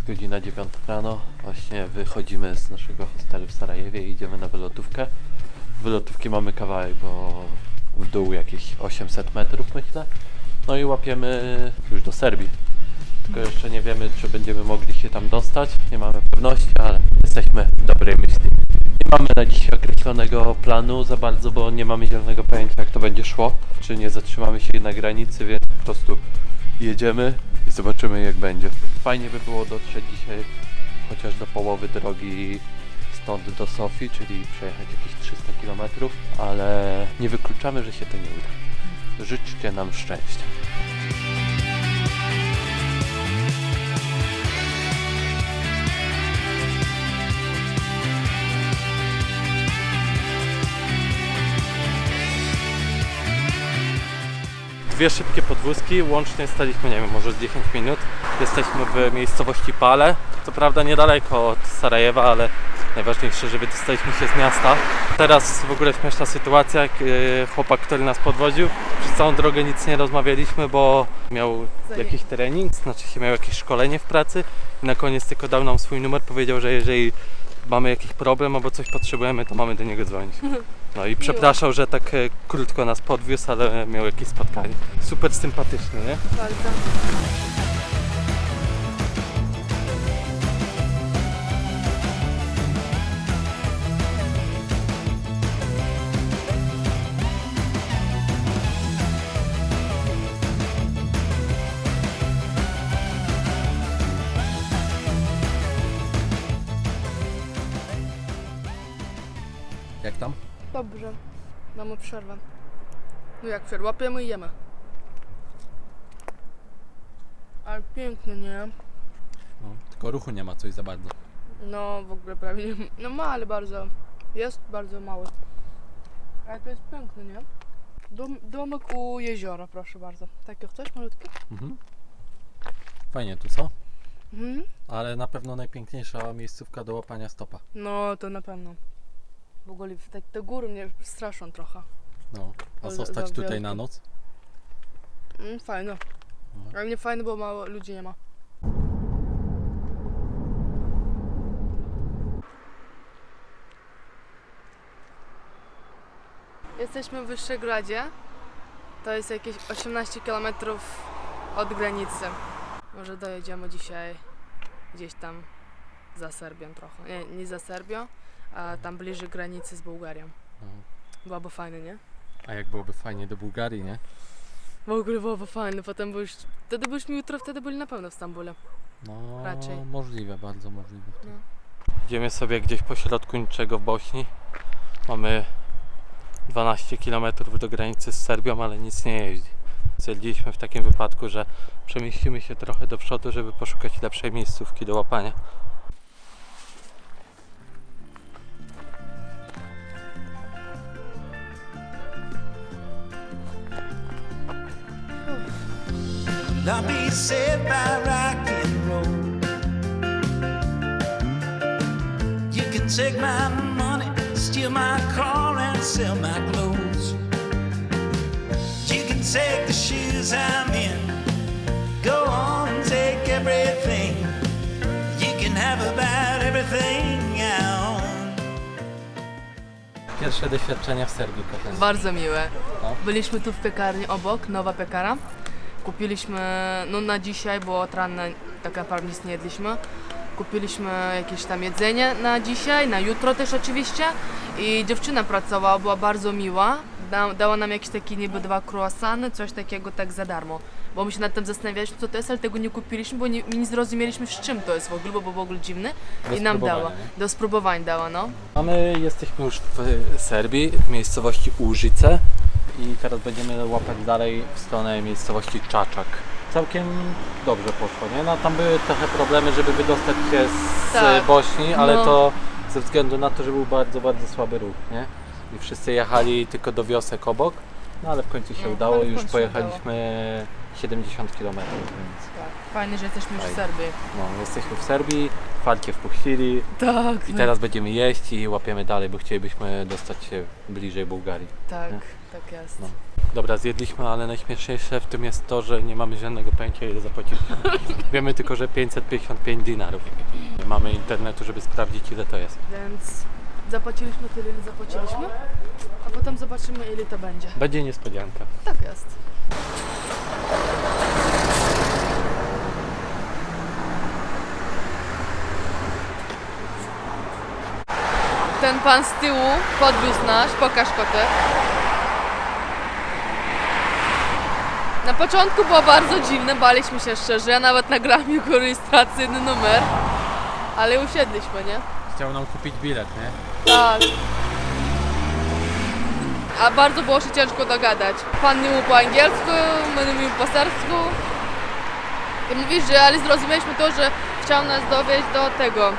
Jest godzina 9 rano. Właśnie wychodzimy z naszego hostelu w Sarajewie i idziemy na wylotówkę. Wylotówki mamy kawałek, bo w dół jakieś 800 metrów myślę. No i łapiemy już do Serbii. Tylko jeszcze nie wiemy, czy będziemy mogli się tam dostać. Nie mamy pewności, ale jesteśmy dobrej myśli. Nie mamy na dzisiaj określonego planu za bardzo, bo nie mamy zielonego pojęcia, jak to będzie szło. Czy nie zatrzymamy się na granicy, więc po prostu jedziemy i zobaczymy, jak będzie. Fajnie by było dotrzeć dzisiaj chociaż do połowy drogi stąd do Sofii, czyli przejechać jakieś 300 km, ale nie wykluczamy, że się to nie uda. Życzcie nam szczęścia. Dwie szybkie podwózki, łącznie staliśmy, nie wiem, może z 10 minut. Jesteśmy w miejscowości Pale, co prawda niedaleko od Sarajewa, ale najważniejsze, że wydostaliśmy się z miasta. Teraz w ogóle śmieszna sytuacja, yy, chłopak, który nas podwoził, przez całą drogę nic nie rozmawialiśmy, bo miał jakiś trening, znaczy się miał jakieś szkolenie w pracy i na koniec tylko dał nam swój numer, powiedział, że jeżeli mamy jakiś problem albo coś potrzebujemy, to mamy do niego dzwonić. No i przepraszał, że tak e, krótko nas podwiózł, ale miał jakieś spotkanie. Super sympatyczny, nie? Bardzo. Mamy przerwę. No jak przerwę? Łapiemy i jemy. Ale piękny, nie? No, tylko ruchu nie ma coś za bardzo. No w ogóle prawie nie No ma, ale bardzo. Jest bardzo mały. Ale to jest piękny, nie? Dom, domek u jeziora, proszę bardzo. Takie chcesz, malutkie? Mhm. Fajnie tu, co? Mhm. Ale na pewno najpiękniejsza miejscówka do łapania stopa. No to na pewno. W ogóle te, te góry mnie straszą trochę. No. A zostać za tutaj na noc? Mm, fajno. No. Ale nie fajne, bo mało ludzi nie ma. Jesteśmy w Wyszegраdzie. To jest jakieś 18 km od granicy. Może dojedziemy dzisiaj gdzieś tam za Serbią trochę. Nie, nie za Serbią, a tam bliżej granicy z Bułgarią. No. Byłoby fajne, nie? A jak byłoby fajnie do Bułgarii, nie? W ogóle byłoby fajne. Potem byś, wtedy byśmy jutro wtedy byli na pewno w Stambule. No, Raczej. możliwe, bardzo możliwe. No. Idziemy sobie gdzieś po środku niczego w Bośni. Mamy 12 km do granicy z Serbią, ale nic nie jeździ. Stwierdziliśmy w takim wypadku, że przemieścimy się trochę do przodu, żeby poszukać lepszej miejscówki do łapania. I'll be saved by rock and roll. You can take my money, steal my car, and sell my clothes. You can take the shoes I'm in, go on and take everything. You can have about everything I own. Pierwsze doświadczenia w Serbii. Bardzo miłe. No. Byliśmy tu w piekarni obok, nowa piekara. Kupiliśmy, no na dzisiaj, bo od rana tak naprawdę nic nie jedliśmy. Kupiliśmy jakieś tam jedzenie na dzisiaj, na jutro też oczywiście. I dziewczyna pracowała, była bardzo miła. Da, dała nam jakieś takie niby dwa croissany, coś takiego tak za darmo. Bo my się nad tym zastanawialiśmy, co to jest, ale tego nie kupiliśmy, bo nie, nie zrozumieliśmy z czym to jest w ogóle, bo był w ogóle dziwny. Do I nam spróbowania, dała. nie? Do spróbowań dała, no. A my jesteśmy już w Serbii, w miejscowości Użyce i teraz będziemy łapać dalej w stronę miejscowości Czaczak. Całkiem dobrze poszło, nie? No tam były trochę problemy, żeby wydostać się z Tak. Bośni, ale No. to ze względu na to, że był bardzo, bardzo słaby ruch, nie? I wszyscy jechali tylko do wiosek obok, no ale w końcu się No, udało ale w i już końcu pojechaliśmy 70 km, więc. Fajnie, że jesteśmy już w Fajnie. Serbii. no, jesteśmy w Serbii, falkie wpuścili Tak. i teraz będziemy jeść i łapiemy dalej, bo chcielibyśmy dostać się bliżej Bułgarii. Tak, Nie? tak jest. No. Dobra, zjedliśmy, ale najśmieszniejsze w tym jest to, że nie mamy żadnego pojęcia ile zapłaciliśmy. Wiemy tylko, że 555 dinarów. Nie mamy internetu, żeby sprawdzić ile to jest. Więc zapłaciliśmy tyle, ile zapłaciliśmy, a potem zobaczymy, ile to będzie. Będzie niespodzianka. Tak jest. Ten pan z tyłu podwiózł nas, pokaż kotek. Na początku było bardzo dziwne, baliśmy się szczerze, ja nawet nagrałam jego rejestracyjny numer, ale usiedliśmy, nie? Chciał nam kupić bilet, nie? Tak. A bardzo było się ciężko dogadać. Pan nie mówił po angielsku, my nie mówimy po serbsku. I mówisz, że ale zrozumieliśmy to, że chciał nas dowieźć do tego,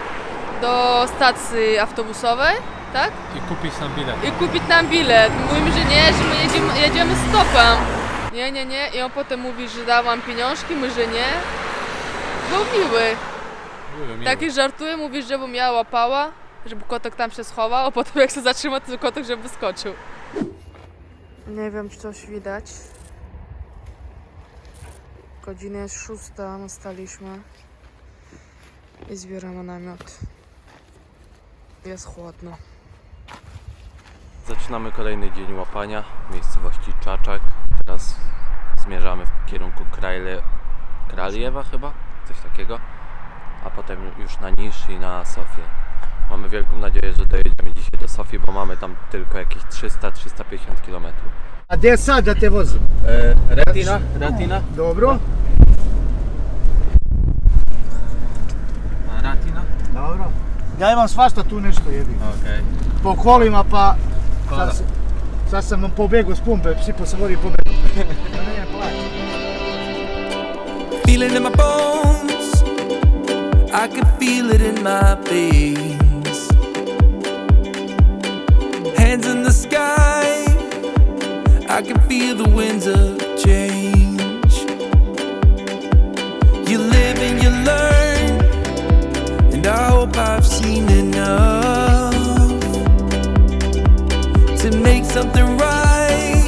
do stacji autobusowej, tak? I kupić nam bilet. I kupić nam bilet. Mówimy, że nie, że my jedziemy, jedziemy stopem. Nie, nie, nie. I on potem mówi, że da wam pieniążki, my, że nie. Był miły. Taki żartuje, mówi, żebym ja łapała, żeby kotek tam się schował, a potem jak się zatrzyma, to kotek żeby wyskoczył. Nie wiem, czy coś widać. Godzina jest szósta, my staliśmy i zbieramy namiot. Jest chłodno. Zaczynamy kolejny dzień łapania w miejscowości Czaczak. Teraz zmierzamy w kierunku Krajle... Kraliewa chyba? Coś takiego. A potem już na Nisz i na Sofię. Mamy wielką nadzieję, że dojedziemy dzisiaj do Sofii, bo mamy tam tylko jakieś 300-350 km. A gdje sad da te vozim? Retina? Retina? Dobro. A Ratina? Dobro. Ja imam svašta tu nešto jebi. Okej. Po kolima pa... Sad, se- sad sam pobjegao s pumpe, psipo se vodi pobjegao. Ne, ne, polako. Feel it in my bones. I can feel it in my veins. Hands in the sky. I can feel the winds of change. You live and you learn. Something right.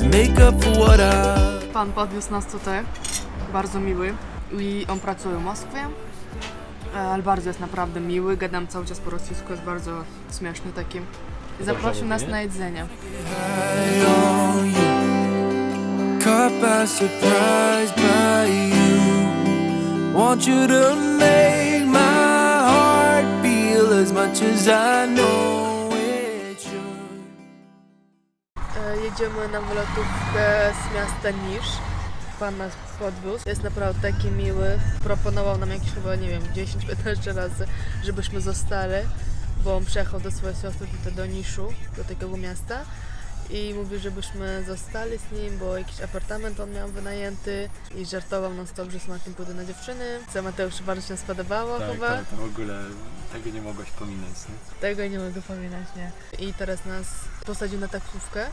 And make up for what I. Pan podwiózł nas tutaj, bardzo miły i on pracuje w Moskwie, e, ale bardzo jest naprawdę miły, gadam cały czas po rosyjsku, jest bardzo śmieszny taki. I Zaprosił nas na jedzenie. on you. Caught by surprise by you. Want you to make my heart feel as much as I know Jedziemy na wylotówkę z miasta Nisz. Pan nas podwiózł. Jest naprawdę taki miły. Proponował nam jakieś chyba, nie wiem, 10-15 razy, żebyśmy zostali, bo on przyjechał do swojej siostry tutaj do Niszu, do takiego miasta. I mówi, żebyśmy zostali z nim, bo jakiś apartament on miał wynajęty i żartował non stop, że smakiem pójdę na dziewczyny. Co Mateusz bardzo się spodobało chyba. Tak, to w ogóle tego nie mogłeś pominąć, nie? Tego nie mogę pamiętać, nie. I teraz nas posadził na taksówkę,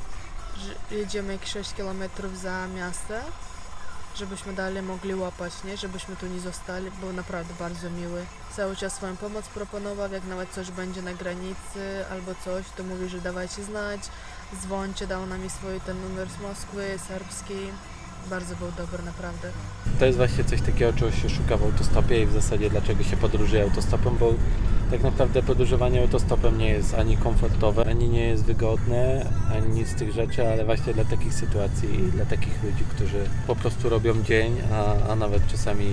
jedziemy jakieś 6 km za miasto, żebyśmy dalej mogli łapać, nie? Żebyśmy tu nie zostali, był naprawdę bardzo miły. Cały czas swoją pomoc proponował, jak nawet coś będzie na granicy albo coś, to mówi, że dawajcie znać, dzwońcie, dał nam i swój ten numer z Moskwy, serbski. Bardzo był dobry, naprawdę. To jest właśnie coś takiego, czego się szuka w autostopie i w zasadzie dlaczego się podróżuje autostopem, bo tak naprawdę podróżowanie autostopem nie jest ani komfortowe, ani nie jest wygodne, ani nic z tych rzeczy, ale właśnie dla takich sytuacji i dla takich ludzi, którzy po prostu robią dzień, a, a nawet czasami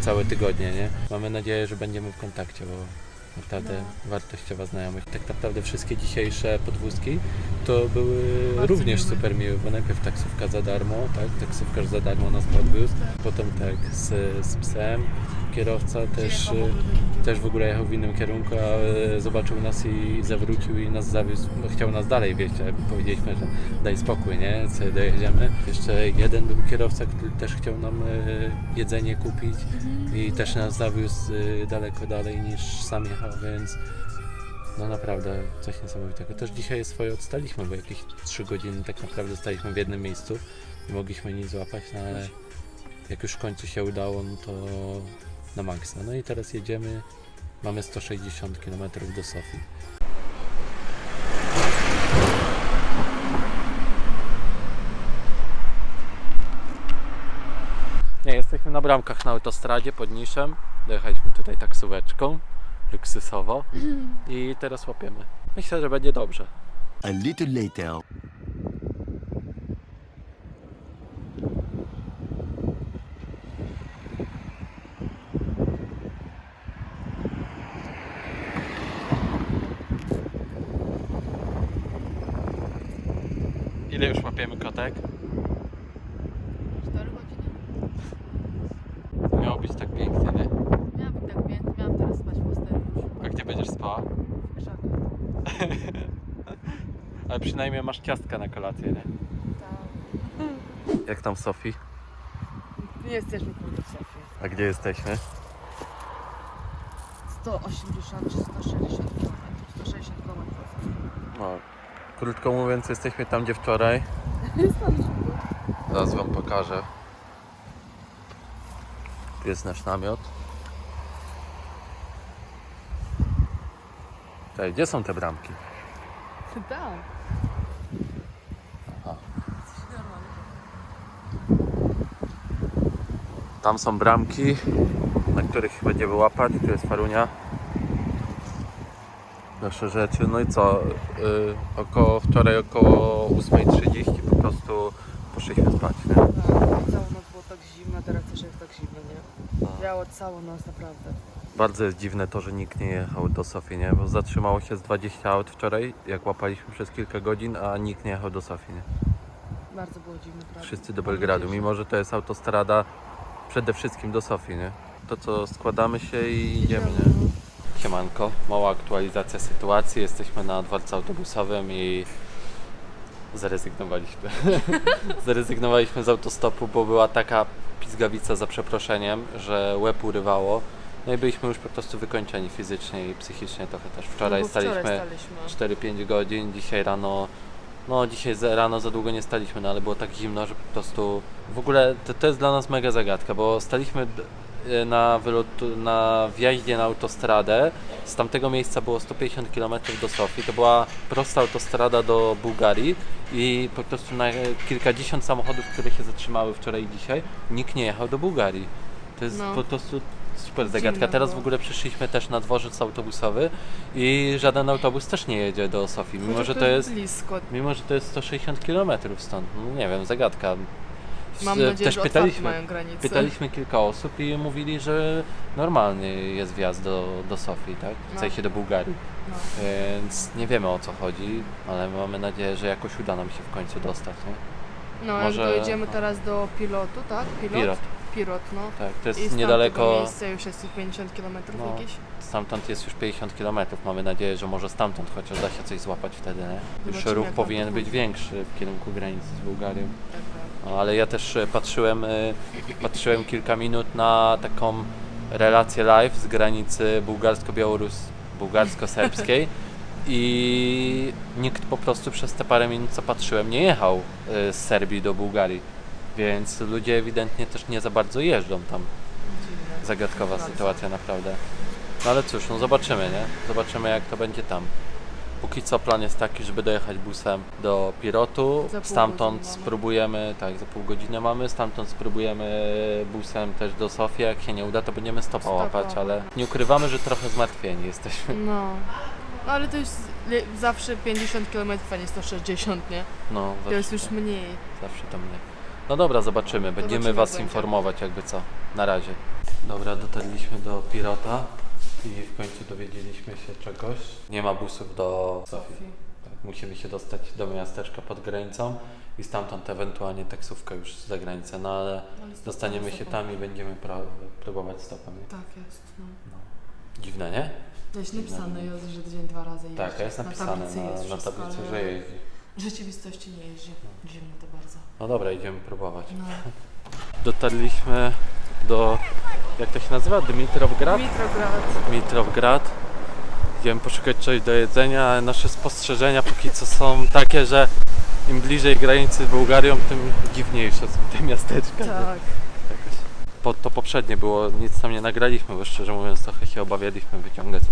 całe tygodnie, nie? Mamy nadzieję, że będziemy w kontakcie, bo naprawdę wartościowa znajomość. Tak naprawdę wszystkie dzisiejsze podwózki to były Bardzo również miłe. super miłe, bo najpierw taksówka za darmo, tak? Taksówkarz za darmo nas podwiózł, potem tak z, z psem, kierowca też, y, ogóle. też w ogóle jechał w innym kierunku, a y, zobaczył nas i zawrócił i nas zawiózł, bo chciał nas dalej wieźć, ale powiedzieliśmy, że daj spokój, nie? Co dojedziemy. Jeszcze jeden był kierowca, który też chciał nam y, jedzenie kupić i też nas zawiózł daleko dalej niż sam jechał, więc no naprawdę coś niesamowitego. Też dzisiaj swoje odstaliśmy, bo jakieś 3 godziny tak naprawdę staliśmy w jednym miejscu i mogliśmy nic złapać, no ale jak już w końcu się udało, no to na maksa. No i teraz jedziemy, mamy 160 km do Sofii. Nie, jesteśmy na bramkach na autostradzie pod Niszem. Dojechaliśmy tutaj taksóweczką, luksusowo i teraz łapiemy. Myślę, że będzie dobrze. A little later. Ile już łapiemy kotek? 4 godziny. Miało być tak pięknie, nie? Miałam być tak pięknie, miałam teraz spać w hostelu już. A gdzie będziesz spała? Szak. Ale przynajmniej masz ciastka na kolację, nie? Tak. Jak tam Sofii? Nie jesteśmy kurde w Sofii. A gdzie jesteśmy? 180 czy 160 km. 160 km. Krótko mówiąc, jesteśmy tam, gdzie wczoraj. Zaraz wam pokażę. Tu jest nasz namiot. Tutaj, gdzie są te bramki? Tam. Tam są bramki, na których będziemy łapać. Tu jest farunia. Nasze rzeczy. No i co? Yy, około, wczoraj około 8.30 po prostu poszliśmy spać. Nie? Tak, całą noc było tak zimno, teraz też jest tak zimno, nie? Wiało całą noc, naprawdę. Bardzo jest dziwne to, że nikt nie jechał do Sofii, nie? Bo zatrzymało się z 20 aut wczoraj, jak łapaliśmy przez kilka godzin, a nikt nie jechał do Sofii, nie? Bardzo było dziwne, prawda? Wszyscy do Belgradu, mimo że to jest autostrada przede wszystkim do Sofii, nie? To co, składamy się i idziemy, nie? Siemanko, mała aktualizacja sytuacji. Jesteśmy na dworcu autobusowym i zrezygnowaliśmy. zrezygnowaliśmy z autostopu, bo była taka pizgawica za przeproszeniem, że łeb urywało. No i byliśmy już po prostu wykończeni fizycznie i psychicznie trochę też. Wczoraj No bo wczoraj staliśmy staliśmy. 4-5 godzin, dzisiaj rano, no dzisiaj za- rano za długo nie staliśmy, no ale było tak zimno, że po prostu w ogóle to, to jest dla nas mega zagadka, bo staliśmy d- na, wylotu, na wjeździe na autostradę, z tamtego miejsca było 150 km do Sofii, to była prosta autostrada do Bułgarii i po prostu na kilkadziesiąt samochodów, które się zatrzymały wczoraj i dzisiaj, nikt nie jechał do Bułgarii. To jest No. po prostu super zagadka. Teraz w ogóle przyszliśmy też na dworzec autobusowy i żaden autobus też nie jedzie do Sofii, mimo że to jest, blisko. mimo, że to jest 160 km stąd. No, nie wiem, zagadka. Mam nadzieję, też że pytaliśmy, mają granice. pytaliśmy kilka osób i mówili, że normalny jest wjazd do, do Sofii, tak? W No. sensie do Bułgarii. No. Więc nie wiemy o co chodzi, ale mamy nadzieję, że jakoś uda nam się w końcu dostać. Nie? No, Może- jak dojedziemy teraz do pilotu, tak? Pilot? Pilot. Pilot, no. Tak, to I jest tamtego niedaleko. miejsca już jest 50 km No. jakieś. Stamtąd jest już 50 km. Mamy nadzieję, że może stamtąd chociaż da się coś złapać wtedy. Nie? Już Zobaczymy, ruch powinien być większy w kierunku granicy z Bułgarią. Tak. No, ale ja też e, patrzyłem, e, patrzyłem kilka minut na taką relację live z granicy bułgarsko-białorus, bułgarsko-serbskiej i nikt po prostu przez te parę minut co patrzyłem nie jechał e, z Serbii do Bułgarii. Więc ludzie ewidentnie też nie za bardzo jeżdżą tam. Zagadkowa sytuacja naprawdę. No ale cóż, no zobaczymy, nie? Zobaczymy jak to będzie tam. Póki co plan jest taki, żeby dojechać busem do Pirotu. Stamtąd spróbujemy, tak, za pół godziny mamy. Stamtąd spróbujemy busem też do Sofii. Jak się nie uda, to będziemy stopa łapać, ale nie ukrywamy, że trochę zmartwieni jesteśmy. No. No ale to le- zawsze 50 km, a nie 160, nie? No, To jest już mniej. zawsze to mnie. No dobra, zobaczymy. Będziemy Zobaczymy, Was będzie. informować jakby co. Na razie. Dobra, dotarliśmy do Pirota i w końcu dowiedzieliśmy się czegoś. Nie ma busów do Sofii. Tak, musimy się dostać do miasteczka pod granicą i stamtąd ewentualnie taksówkę już za granicę, no ale dostaniemy się tam i będziemy pra- próbować stopem. nie? Tak jest, no. Dziwne, nie? Jest napisane, jest, że dzień dwa razy jeździ. Tak, a jest napisane na, na wszystko, tablicy, ale że jeździ. W rzeczywistości nie jeździ. Dziwne to bardzo. No dobra, idziemy próbować. No. Dotarliśmy do, jak to się nazywa? Dmitrowgrad? Mitrograd. Dmitrowgrad. Idziemy poszukać czegoś do jedzenia, ale nasze spostrzeżenia póki co są takie, że im bliżej granicy z Bułgarią, tym dziwniejsze są te miasteczka. Tak. Jakoś. Po, to poprzednie było, nic tam nie nagraliśmy, bo szczerze mówiąc trochę się obawialiśmy wyciągać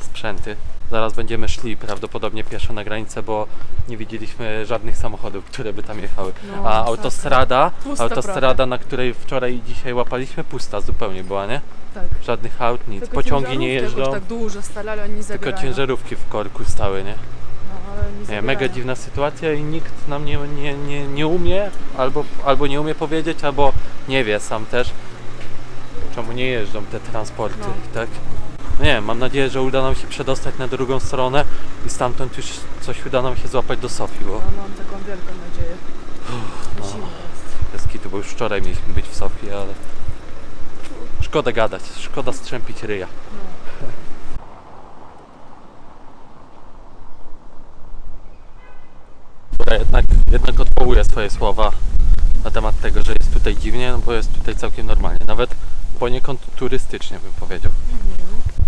sprzęty. Zaraz będziemy szli prawdopodobnie pieszo na granicę, bo nie widzieliśmy żadnych samochodów, które by tam jechały. No, A autostrada, Pusta autostrada, na której wczoraj i dzisiaj łapaliśmy, pusta zupełnie była, nie? Tak. Żadnych aut, nic. Tylko Pociągi nie ciężarówki jeżdżą, tak dużo stali, ale oni tylko zabierają. ciężarówki w korku stały, nie? No, ale Nie, zabierają. mega dziwna sytuacja i nikt nam nie, nie, nie, nie umie, albo, albo nie umie powiedzieć, albo nie wie sam też, czemu nie jeżdżą te transporty, No. tak? Nie wiem, mam nadzieję, że uda nam się przedostać na drugą stronę i stamtąd już coś uda nam się złapać do Sofii, bo No, mam taką wielką nadzieję. no. Zimno jest. bez kitu, bo już wczoraj mieliśmy być w Sofii, ale szkoda gadać, szkoda strzępić ryja. No. Dobra, jednak, jednak odwołuję swoje słowa na temat tego, że jest tutaj dziwnie, no bo jest tutaj całkiem normalnie. Nawet poniekąd turystycznie bym powiedział.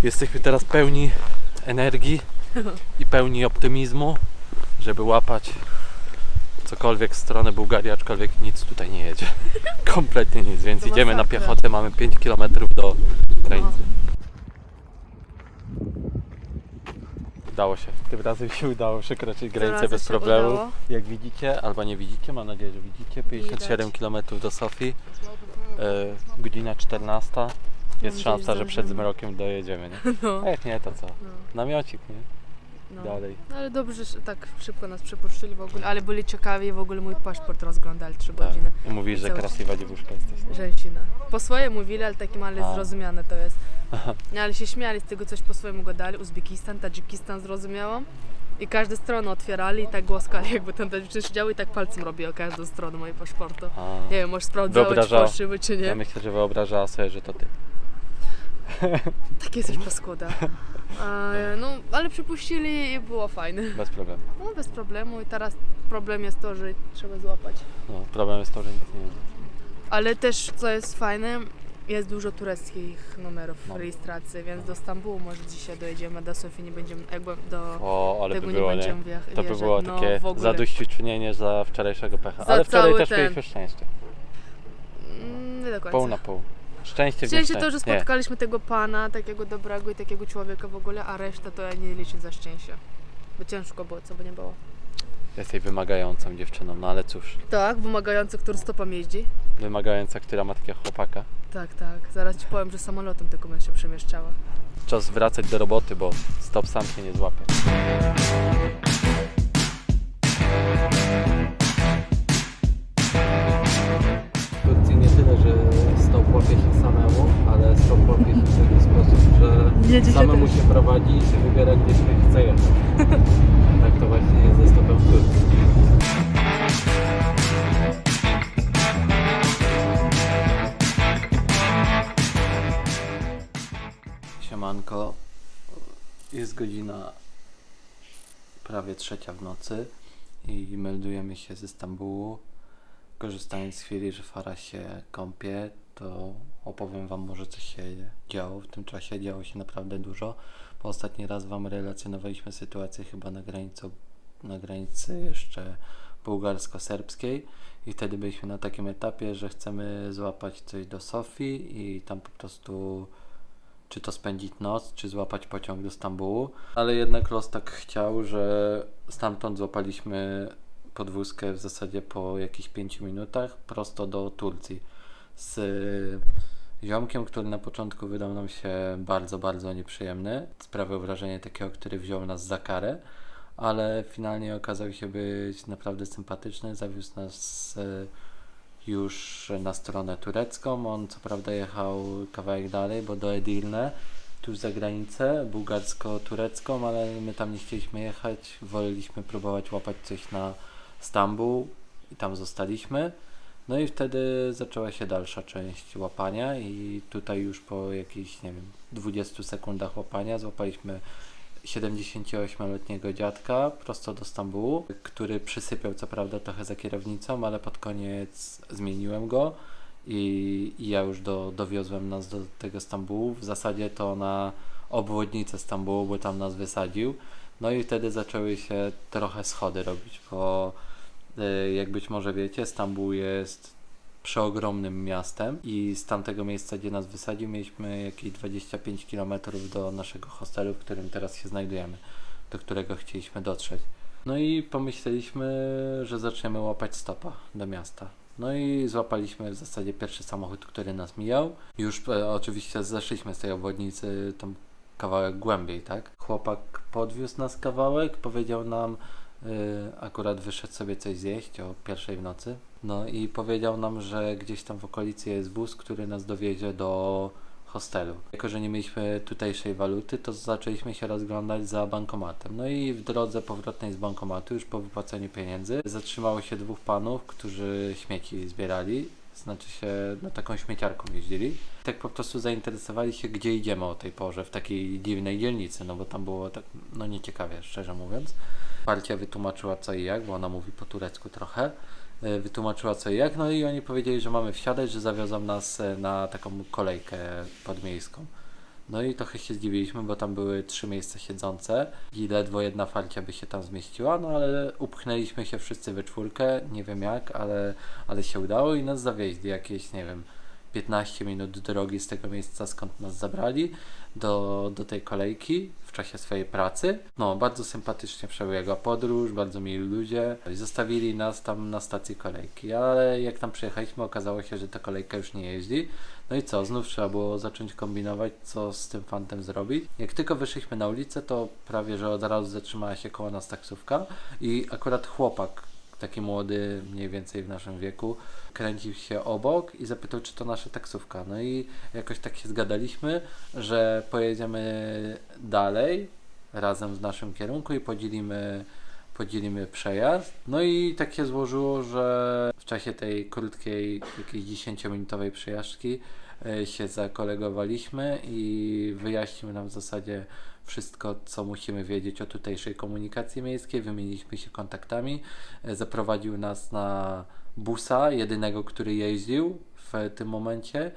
Jesteśmy teraz pełni energii i pełni optymizmu, żeby łapać cokolwiek w stronę Bułgarii, aczkolwiek nic tutaj nie jedzie. Kompletnie nic, więc To idziemy na piechotę, mamy 5 km do granicy. Udało się. Tym razem się udało przekroczyć granicę bez problemu. udało. Jak widzicie, albo nie widzicie, mam nadzieję, że widzicie, 57 km do Sofii, e, godzina 14. Jest szansa, że przed zmrokiem dojedziemy, nie? No, A jak nie, to co? no, Namiocik, nie? No. Dalej. No, ale dobrze, że tak szybko nas przepuszczyli w ogóle, ale byli ciekawi, w ogóle mój paszport rozglądali 3 Tak. godziny. I mówisz, że krasiwa dziewuszka jesteś. Żeńsina. Po swoje mówili, ale takim ale A. zrozumiane to jest. No, ale się śmiali z tego, coś po swojemu gadali. Uzbekistan, Tadżykistan zrozumiałam. I każde strony otwierali i tak głaskali, jakby ten dziewczyny siedziały i tak palcem robiła każdą stronę mojego paszportu. A, Nie wiem, może sprawdzały, czy fałszywy, czy nie. ja myślę, że wyobrażała sobie, że to ty. Takie coś paskuda. A, no, ale przypuścili i było fajne. Bez problemu. No, bez problemu i teraz problem jest to, że trzeba złapać. No, problem jest to, że nic nie jedzie. Ale też, co jest fajne, jest dużo tureckich numerów No. rejestracji, więc do Stambułu może dzisiaj dojedziemy, do Sofii nie będziemy, jakby do O, ale tego by było, nie? będziemy wjech- To by było no, takie w ogóle. zadośćuczynienie za wczorajszego pecha. Za Ale wczoraj cały też ten- mieliśmy szczęście. Mm, Nie do końca. Pół na pół. Szczęście w Szczęście to, że spotkaliśmy tego pana, takiego dobrego i takiego człowieka w ogóle, a reszta to ja nie liczę za szczęście. Bo ciężko było, co by nie było. jesteś wymagającą dziewczyną, no ale cóż. Tak, wymagający, który stopą jeździ. Wymagająca, która ma takiego chłopaka. Tak, tak. Zaraz ci powiem, że samolotem tylko będę się przemieszczała. Czas wracać do roboty, bo stop sam się nie złapie. Łapie się w taki sposób, że Jedzie się samemu też. się prowadzi i się wybiera gdzie się chce jechać. tak to właśnie jest ze stopem w Turcji. Siemanko, jest godzina prawie trzecia w nocy i meldujemy się ze Stambułu. Korzystając z chwili, że Fara się kąpie, to opowiem Wam może co się działo. W tym czasie działo się naprawdę dużo. Bo ostatni raz Wam relacjonowaliśmy sytuację chyba na granicy, na granicy jeszcze bułgarsko-serbskiej i wtedy byliśmy na takim etapie, że chcemy złapać coś do Sofii i tam po prostu czy to spędzić noc, czy złapać pociąg do Stambułu. Ale jednak los tak chciał, że stamtąd złapaliśmy podwózkę w zasadzie po jakichś 5 minutach prosto do Turcji z ziomkiem, który na początku wydał nam się bardzo, bardzo nieprzyjemny. Sprawiał wrażenie takiego, który wziął nas za karę, ale finalnie okazał się być naprawdę sympatyczny. Zawiózł nas e, już na stronę turecką. On co prawda jechał kawałek dalej, bo do Edirne, tuż za granicę bułgarsko-turecką, ale my tam nie chcieliśmy jechać. Woleliśmy próbować łapać coś na Stambuł i tam zostaliśmy. No i wtedy zaczęła się dalsza część łapania i tutaj już po jakichś, nie wiem, 20 sekundach łapania złapaliśmy 78-letniego dziadka prosto do Stambułu, który przysypiał co prawda trochę za kierownicą, ale pod koniec zmieniłem go i, i ja już do, dowiozłem nas do tego Stambułu. W zasadzie to na obwodnicę Stambułu, bo tam nas wysadził. No i wtedy zaczęły się trochę schody robić, bo jak być może wiecie, Stambuł jest przeogromnym miastem i z tamtego miejsca, gdzie nas wysadził, mieliśmy jakieś 25 km do naszego hostelu, w którym teraz się znajdujemy, do którego chcieliśmy dotrzeć. No i pomyśleliśmy, że zaczniemy łapać stopa do miasta. No i złapaliśmy w zasadzie pierwszy samochód, który nas mijał. Już e, oczywiście zeszliśmy z tej obwodnicy tam kawałek głębiej, tak? Chłopak podwiózł nas kawałek, powiedział nam, akurat wyszedł sobie coś zjeść o pierwszej w nocy. No i powiedział nam, że gdzieś tam w okolicy jest bus, który nas dowiezie do hostelu. Jako, że nie mieliśmy tutejszej waluty, to zaczęliśmy się rozglądać za bankomatem. No i w drodze powrotnej z bankomatu, już po wypłaceniu pieniędzy, zatrzymało się dwóch panów, którzy śmieci zbierali. Znaczy się, no taką śmieciarką jeździli. Tak po prostu zainteresowali się, gdzie idziemy o tej porze, w takiej dziwnej dzielnicy, no bo tam było tak, no nieciekawie, szczerze mówiąc. Partia wytłumaczyła co i jak, bo ona mówi po turecku trochę. E, Wytłumaczyła co i jak, no i oni powiedzieli, że mamy wsiadać, że zawiozą nas e, na taką kolejkę podmiejską. No i trochę się zdziwiliśmy, bo tam były trzy miejsca siedzące i ledwo jedna farcia by się tam zmieściła, no ale upchnęliśmy się wszyscy we czwórkę, nie wiem jak, ale, ale się udało i nas zawieźli jakieś, nie wiem, 15 minut drogi z tego miejsca, skąd nas zabrali, do, do tej kolejki w czasie swojej pracy. No, bardzo sympatycznie przebiegła podróż, bardzo mili ludzie. Zostawili nas tam na stacji kolejki, ale jak tam przyjechaliśmy, okazało się, że ta kolejka już nie jeździ. No i co, znów trzeba było zacząć kombinować, co z tym fantem zrobić. Jak tylko wyszliśmy na ulicę, to prawie, że od razu zatrzymała się koło nas taksówka i akurat chłopak, taki młody, mniej więcej w naszym wieku, kręcił się obok i zapytał, czy to nasza taksówka. No i jakoś tak się zgadaliśmy, że pojedziemy dalej razem w naszym kierunku i podzielimy, podzielimy przejazd. No i tak się złożyło, że w czasie tej krótkiej, jakiejś 10-minutowej przejażdżki e, się zakolegowaliśmy i wyjaśnił nam w zasadzie wszystko, co musimy wiedzieć o tutejszej komunikacji miejskiej. Wymieniliśmy się kontaktami. E, Zaprowadził nas na busa, jedynego, który jeździł w tym momencie,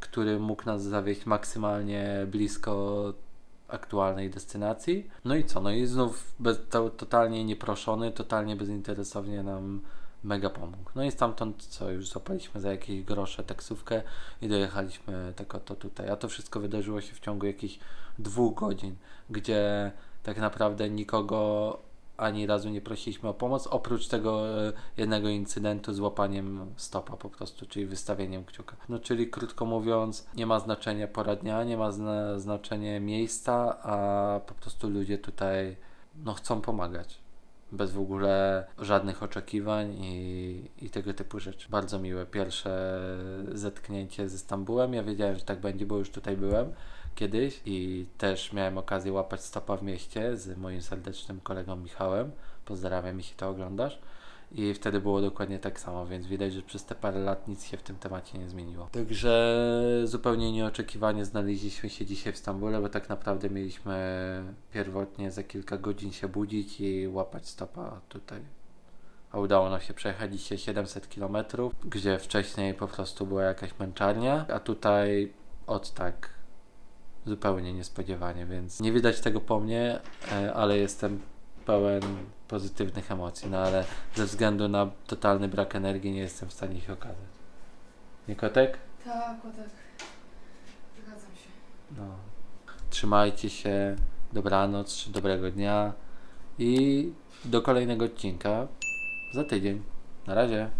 który mógł nas zawieźć maksymalnie blisko aktualnej destynacji. No i co? No i znów bez, to, totalnie nieproszony, totalnie bezinteresownie nam mega pomógł. No i stamtąd co, już zapaliśmy za jakieś grosze taksówkę i dojechaliśmy tak oto tutaj. A to wszystko wydarzyło się w ciągu jakichś dwóch godzin, gdzie tak naprawdę nikogo ani razu nie prosiliśmy o pomoc, oprócz tego e, jednego incydentu z łapaniem stopa po prostu, czyli wystawieniem kciuka. No czyli krótko mówiąc, nie ma znaczenia pora dnia, nie ma zna znaczenia miejsca, a po prostu ludzie tutaj no chcą pomagać. Bez w ogóle żadnych oczekiwań i, i tego typu rzeczy. Bardzo miłe pierwsze zetknięcie ze Stambułem. Ja wiedziałem, że tak będzie, bo już tutaj byłem kiedyś i też miałem okazję łapać stopa w mieście z moim serdecznym kolegą Michałem. Pozdrawiam, jeśli to oglądasz. I wtedy było dokładnie tak samo, więc widać, że przez te parę lat nic się w tym temacie nie zmieniło. Także zupełnie nieoczekiwanie znaleźliśmy się dzisiaj w Stambule, bo tak naprawdę mieliśmy pierwotnie za kilka godzin się budzić i łapać stopa tutaj. A udało nam się przejechać dzisiaj 700 km, gdzie wcześniej po prostu była jakaś męczarnia, a tutaj od tak zupełnie niespodziewanie, więc nie widać tego po mnie, e, ale jestem pełen pozytywnych emocji, no ale ze względu na totalny brak energii nie jestem w stanie ich okazać. Nie kotek? Tak, kotek. Zgadzam się. No. Trzymajcie się, dobranoc, dobrego dnia i do kolejnego odcinka za tydzień. Na razie.